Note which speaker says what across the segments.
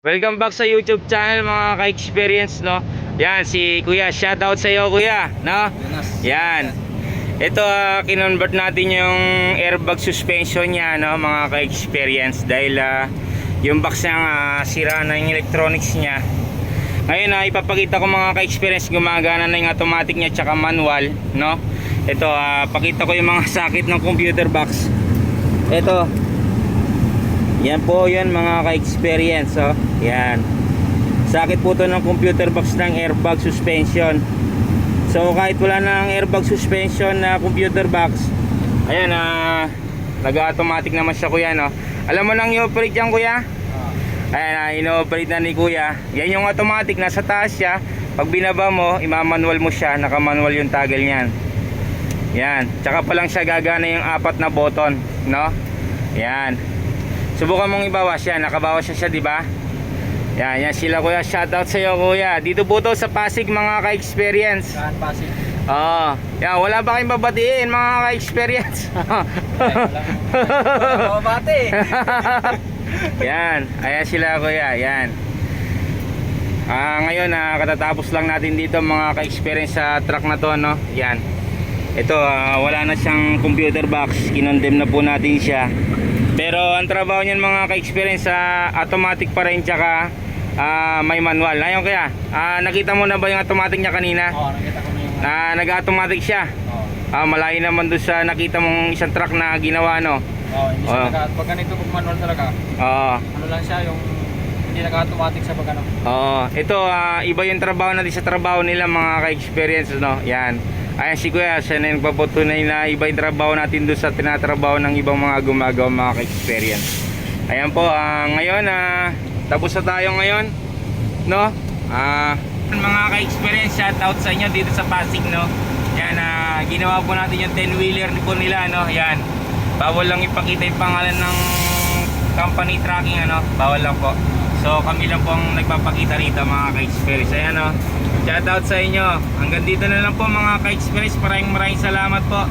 Speaker 1: Welcome back sa YouTube channel mga ka-experience no. Yan si Kuya, shoutout sa iyo Kuya, no? Yan. Ito ah, kinonvert natin yung airbag suspension niya no mga ka-experience dahil ah, yung box niya ah, sira na yung electronics niya. Ngayon ah, ipapakita ko mga ka-experience gumagana na yung automatic niya tsaka manual no. Ito ah, pakita ko yung mga sakit ng computer box. Ito, yan po yun mga ka-experience oh. Yan. Sakit po to ng computer box ng airbag suspension. So kahit wala nang airbag suspension na computer box, ayan ah nag-automatic naman siya kuya no. Alam mo nang i-operate yan kuya? Ayan na, ino-operate na ni kuya. Yan yung automatic, nasa taas siya. Pag binaba mo, imamanual mo siya, naka-manual yung toggle niyan. Yan. Tsaka pa lang siya gagana yung apat na button, no? Yan. Subukan mong ibawas yan. Nakabawas siya siya, di ba? Yan, yan sila kuya. Shoutout sa iyo kuya. Dito po to sa Pasig mga ka-experience.
Speaker 2: Saan Pasig?
Speaker 1: Oo. yan, wala ba kayong babatiin mga ka-experience?
Speaker 2: Wala bate.
Speaker 1: yan, ayan sila kuya, yan. Ah, ngayon ah, katatapos lang natin dito mga ka-experience sa truck na to, no? Yan. Ito, ah, wala na siyang computer box, kinondem na po natin siya. Pero ang trabaho niyan mga ka-experience sa automatic pa rin tsaka ah, may manual. Ayun kaya, ah, nakita mo na ba yung automatic niya kanina?
Speaker 2: Oo, nakita ko na yung...
Speaker 1: Na nag-automatic siya.
Speaker 2: Oo.
Speaker 1: Ah, malayo naman doon sa nakita mong isang truck na ginawa, no?
Speaker 2: Oo, hindi siya
Speaker 1: Oo.
Speaker 2: naka... Pag ganito pag manual talaga,
Speaker 1: Oo.
Speaker 2: ano lang siya, yung... Hindi naka-automatic sa pag ano.
Speaker 1: Oo, ito ah, iba yung trabaho natin sa trabaho nila mga ka-experience no. Yan. Ayan si Kuya, siya na yung papatunay na iba yung trabaho natin doon sa tinatrabaho ng ibang mga gumagawa mga ka-experience. Ayan po, ah, ngayon ah, tapos na tayo ngayon, no? Ah, mga ka-experience, shout out sa inyo dito sa Pasig, no? Yan, ah, ginawa po natin yung 10-wheeler po nila, no? Yan. Bawal lang ipakita yung pangalan ng company tracking, ano? Bawal lang po. So kami lang po ang nagpapakita rito mga ka-experience. Ayan o. Shout out sa inyo. Hanggang dito na lang po mga ka-experience. Maraming maraming salamat po.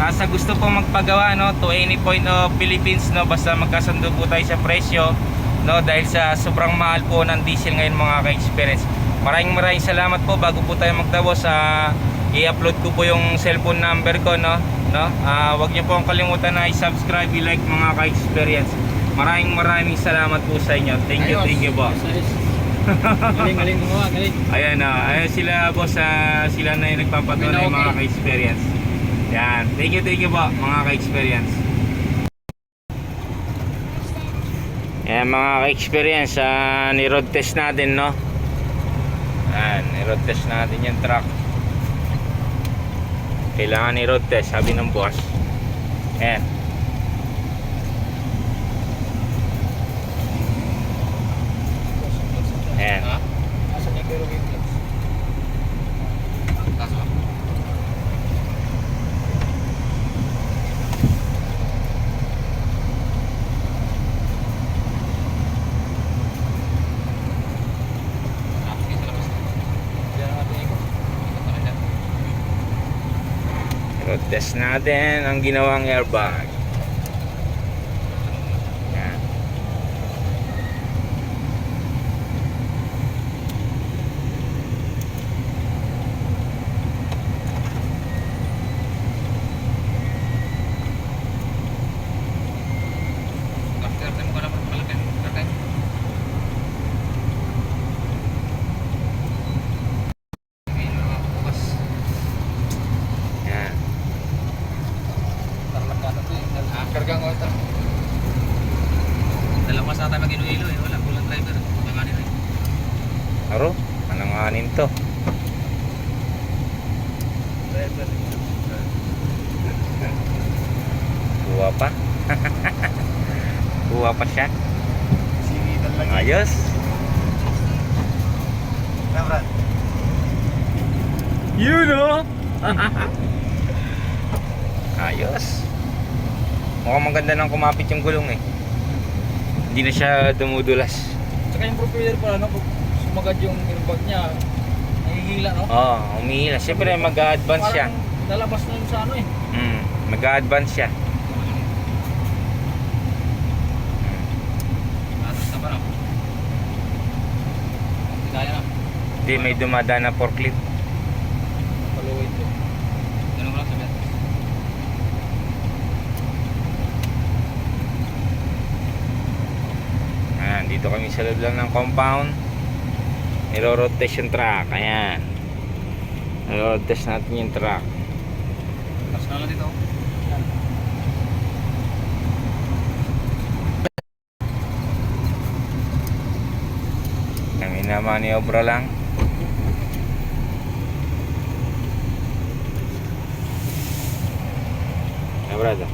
Speaker 1: Ah, sa gusto po magpagawa no, to any point of Philippines no, basta magkasundo po tayo sa presyo no, dahil sa sobrang mahal po ng diesel ngayon mga ka-experience. Maraming maraming salamat po bago po tayo magtapos sa i-upload ko po yung cellphone number ko no, no. Ah, wag niyo po ang kalimutan na i-subscribe, i-like mga ka-experience. Maraming maraming salamat po sa inyo. Thank you,
Speaker 2: Ayos.
Speaker 1: thank you po.
Speaker 2: Galing, galing gumawa, galing.
Speaker 1: Ayan na, ayan sila boss, ah, sila na yung nagpapatunay
Speaker 2: Okay.
Speaker 1: mga ka-experience. Yan, thank you, thank you po mga ka-experience. Ayan mga ka-experience, ah, ni-road test natin no. Ayan, ni-road test natin yung truck. Kailangan ni-road test, sabi ng boss. Ayan. Ayan.
Speaker 2: Asan yung Kero Gameplay? Kaso?
Speaker 1: Road test natin ang ginawang airbag. Yan. Yan.
Speaker 2: Kargang ko ito. Dalawa sa tayo mag-ilo-ilo eh. Wala, kulang driver. Panganin rin.
Speaker 1: Aro, mananganin to.
Speaker 2: Driver.
Speaker 1: Buwa pa. Buwa pa siya.
Speaker 2: Singitan lang.
Speaker 1: Ayos.
Speaker 2: Namran.
Speaker 1: You know. Ayos. Mukhang maganda nang kumapit yung gulong eh. Hindi na siya dumudulas.
Speaker 2: Tsaka yung propeller pala, no? Pag sumagad yung airbag niya, nahihila, no?
Speaker 1: Oo, oh, umihila. Siyempre mag-advance siya.
Speaker 2: Parang Lalabas na yun sa ano eh.
Speaker 1: Mm, mag-advance siya.
Speaker 2: Atas na parang.
Speaker 1: Hindi may dumadaan na forklift.
Speaker 2: Paluway ito. Ganun ko lang sabihin.
Speaker 1: Ayan, dito kami sa loob lang ng compound. Niro-rotation truck. Ayan. Niro-rotation natin yung truck.
Speaker 2: Mas na lang dito.
Speaker 1: Kami naman ni obra lang. Brother.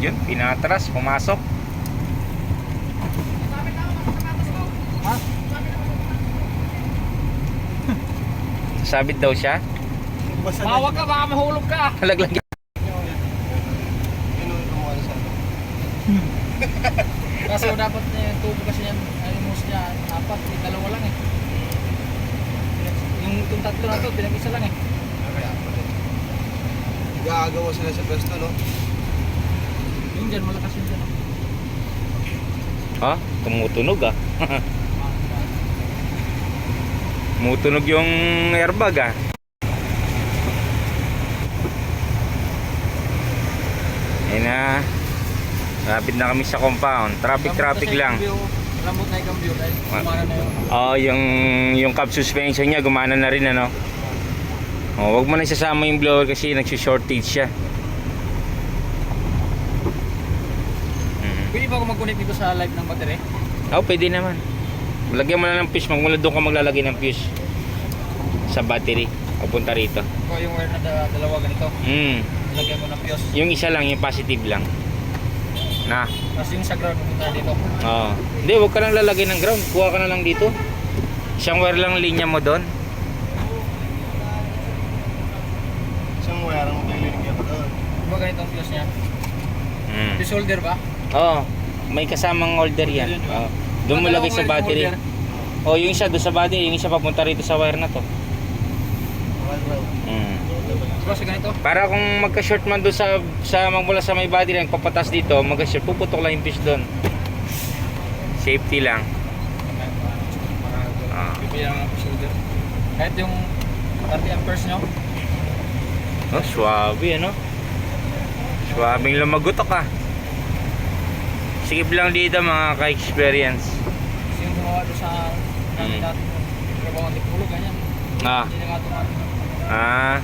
Speaker 1: Yun, pinatras, pumasok.
Speaker 2: Ha?
Speaker 1: Sabit daw siya.
Speaker 2: Mawag ka, baka mahulog ka.
Speaker 1: Halaglag.
Speaker 2: Kaso dapat niya yung tubo kasi yan, ay most niya, apat, eh, dalawa lang eh. Yung itong tatlo na to, pinag-isa lang eh.
Speaker 3: Gagawa sila sa pwesto, no?
Speaker 2: Yung dyan, malakas yung dyan. oh.
Speaker 1: Ha? Tumutunog ah. Tumutunog yung airbag ah. Ayun na. Lapit na kami sa compound. Traffic traffic lang.
Speaker 2: Lambot na yung cambio dahil kumana na yun.
Speaker 1: Oh, yung yung cap suspension niya gumana na rin ano. Oh, wag mo na isasama yung blower kasi nagsi-shortage siya.
Speaker 2: Pwede ba ako mag-connect dito sa live ng battery?
Speaker 1: Oh, pwede naman. Lagyan mo na ng fuse. Magmula doon ka maglalagay ng fuse. Sa battery. Papunta rito.
Speaker 2: Ikaw yung wire na da- dalawa ganito.
Speaker 1: Mm.
Speaker 2: Ilagay mo ng fuse.
Speaker 1: Yung isa lang, yung positive lang. Na.
Speaker 2: Tapos yung sa ground pupunta na dito.
Speaker 1: Oo. Hindi, huwag ka lang lalagay ng ground. Kuha ka na lang dito. Isang wire lang linya mo doon.
Speaker 3: Isang wire ang maglilingyan ko doon.
Speaker 2: Diba ganito ang fuse niya?
Speaker 1: Mm.
Speaker 2: Fuse holder ba?
Speaker 1: Oo. May kasamang holder yan.
Speaker 2: Yun,
Speaker 1: Oo. Doon mo lagay sa battery. Oh, yung isa doon sa battery, yung isa papunta rito sa wire na to.
Speaker 3: Wire
Speaker 2: sa ganito?
Speaker 1: Para kung magka-short man doon sa sa magmula sa may battery, papatas dito, magka-short, puputok lang yung fuse doon. Safety lang. Ah.
Speaker 2: Bibigyan ng fuse holder. Kahit yung 30 amperes nyo,
Speaker 1: Oh, swabe ano? Swabing lumagutok ah. Sige lang dito mga ka-experience.
Speaker 2: kasi yung gumawa doon sa namin
Speaker 1: Hmm.
Speaker 2: natin yung trabaho ng tikulo, ganyan.
Speaker 1: Ah.
Speaker 2: Hindi na nga.
Speaker 1: Ah.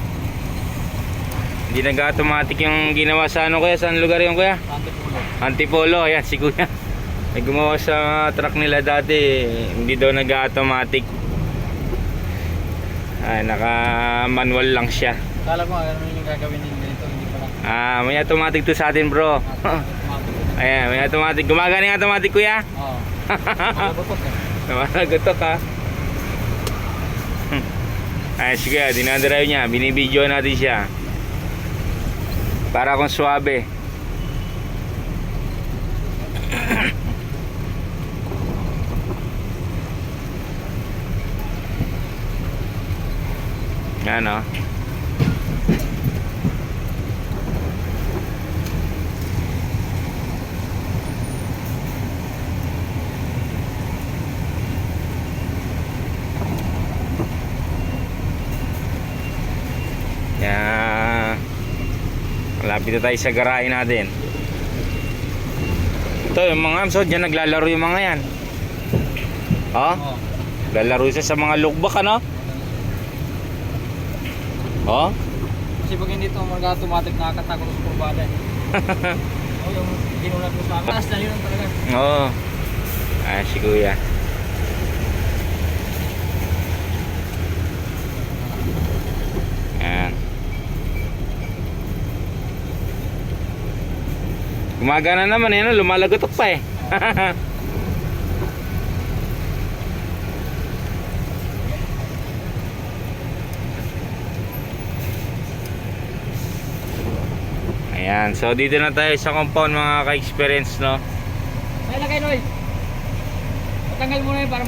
Speaker 1: Hindi nag-automatic yung ginawa sa ano kuya? Saan lugar yung kuya?
Speaker 2: Ang tikulo.
Speaker 1: Antipolo, ayan si kuya. May gumawa sa truck nila dati, hindi daw nag-automatic. Ah, naka-manual lang siya.
Speaker 2: Kala ko ano yung gagawin din ganito, hindi pala.
Speaker 1: Ah, may automatic to sa atin, bro. Ayan, may automatic. Gumagana yung automatic, kuya?
Speaker 2: Oo. Malabatot eh.
Speaker 1: Namanagutok ha. Ay, sige, dinadrive niya. Binibidyo natin siya. Para kung swabe. Yan o. Yan. Malapit na tayo sa garahe natin. Ito, yung mga amso, dyan naglalaro yung mga yan. Oh,
Speaker 2: Oo.
Speaker 1: lalaro siya sa mga lookbook, ano? Oh,
Speaker 2: Kasi pag hindi ito mag-automatic nakakatakot sa kurbada eh. Oo, yung ginulat mo sa akin. Taas na yun talaga.
Speaker 1: Oo. Ah, si kuya. Yan. Gumagana naman eh, no? lumalagotok pa eh. Ayan, so dito na tayo sa compound mga ka-experience, no?
Speaker 2: Ay, lagay Noy! tanggal muna yun para